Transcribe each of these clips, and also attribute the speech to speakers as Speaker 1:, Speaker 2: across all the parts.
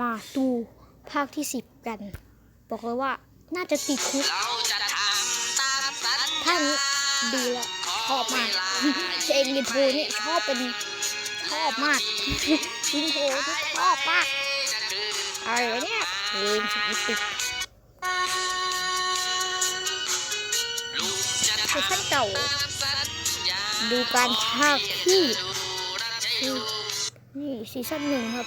Speaker 1: มาดูภาคที่สิบกัน บอกเลยว่าน่าจะติดคุก
Speaker 2: เราจะทำตามสัญ
Speaker 1: ท่า
Speaker 2: ญา
Speaker 1: นี้ดีแล้วชอบมากเพลงอินโทรนี่ชอบเป็นชอบมากอินโทรที่ชอบมากอะไรวะเนี่ยเพลงสุดติด
Speaker 2: ลูกจะ
Speaker 1: เวอร์ชันเก่า
Speaker 2: ตามสัญญา
Speaker 1: ดูการภาคที่
Speaker 2: รักใจ
Speaker 1: ที่นี่ซีซั่นหนึ่งครับ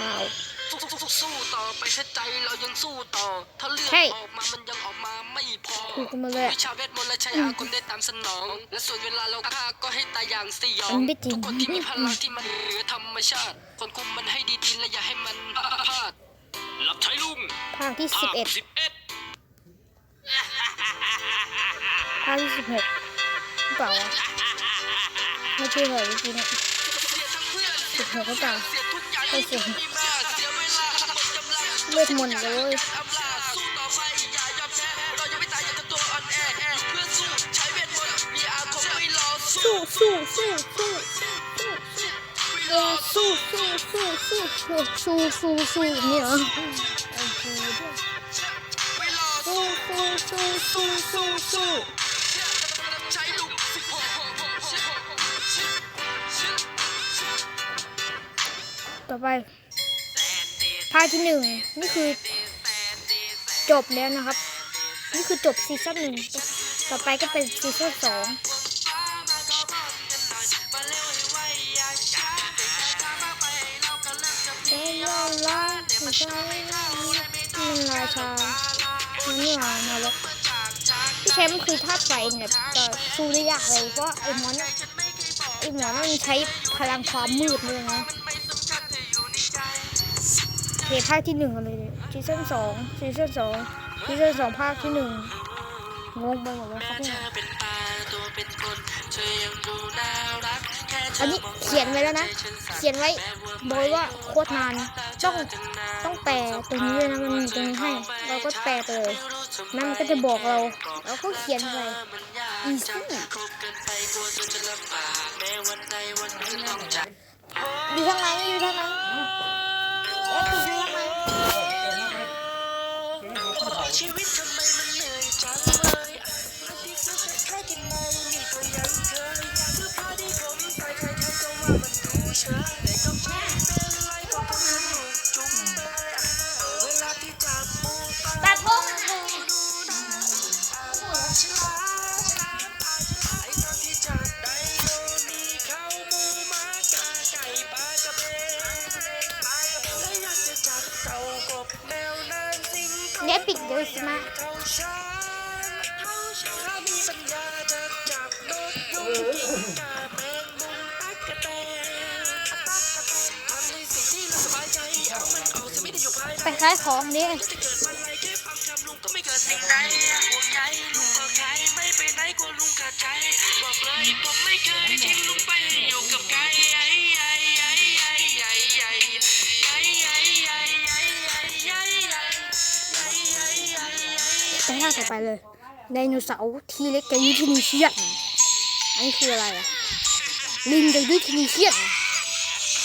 Speaker 1: ว้าว
Speaker 2: สู้ต่อไปถ้าใจเรายังสู้ต่อ ถ้าเลือด
Speaker 1: ใช่
Speaker 2: ออกมามันยังออกมาไม่พอ
Speaker 1: ถูกกันมาเลยอะ
Speaker 2: วิชาเวทมนต์และใช้อาคมได้ตามสนอง และส่วนเวลาเราฆ่าก็ให้ตายอย่างสยอง
Speaker 1: มันไม่จริง
Speaker 2: ทุกคนที่มีพลังที่มันเหนือธรรมชาติคนคุมมันให้ดีๆและอย่าให้มันพลาดหลับใช้ลุง
Speaker 1: ภาคที่สิบเอ็ด
Speaker 2: สิบเอ็ด
Speaker 1: ภาคที่สิบหกหรือเปล่าวะไม่ใช่เหรอเมื่อกี้เนี่ยสิบหกหรือเปล่าไม่เสียง เลือดมนต์เลยสู้สู้สู้สู้สู้สู้สู้สู้สู้สู้สู้สู้เนี่ยเหรอไอ้กูด้วยสู้สู้สู้สู้สู้สู้ต่อไป ภาคที่หนึ่งนี่คือ จบแล้วนะครับ นี่คือจบซีซั่นหนึ่งต่อไปก็เป็นซีซั่นสองเป็นลาลาไม่ใช่มันราชามันนี่หว่านรกพี่แชมป์คือธาตุไฟเนี่ยก็สู้ได้ยากเลยเพราะไอ้มอนไอ้หมอนมันใช้พลังความมืดเลยนะโอ เคภาคที่หนึ่งกันเลยซีซั่นสองซีซั่นสองซีซั่นสองภาคที่หนึ่งงงไปหมดเลยครับเนี่ยอันนี้เขียนไว้แล้วนะ เขียนไว้โดยว่าโคตรนานต้องต้องแปลตรงนี้ด้วยนะมันมีตรงนี้ให้ เราก็แปลไปเลยนั่นมันก็จะบอกเราเราก็เขียนไปอีซี่อยู่ทางไหน
Speaker 2: ชีวิตทำไมมันเหนื่อยจังเลยอาทิตย์ก็แค่กินเมานี่ก็ยังเคย ปิ
Speaker 1: ด
Speaker 2: โยชิมะไป
Speaker 1: ขายของดิ
Speaker 2: ไม่ไปไหนกลัวลุงกระใจบอกเลยผมไม่เคยทิ้งลุง ไอ้
Speaker 1: ไปหน้าต่อไปเลยไดโนเสาร์ทีเล็กกับยูทินีเชียนอันนี้คืออะไรอะลิงกับยูทินีเชียน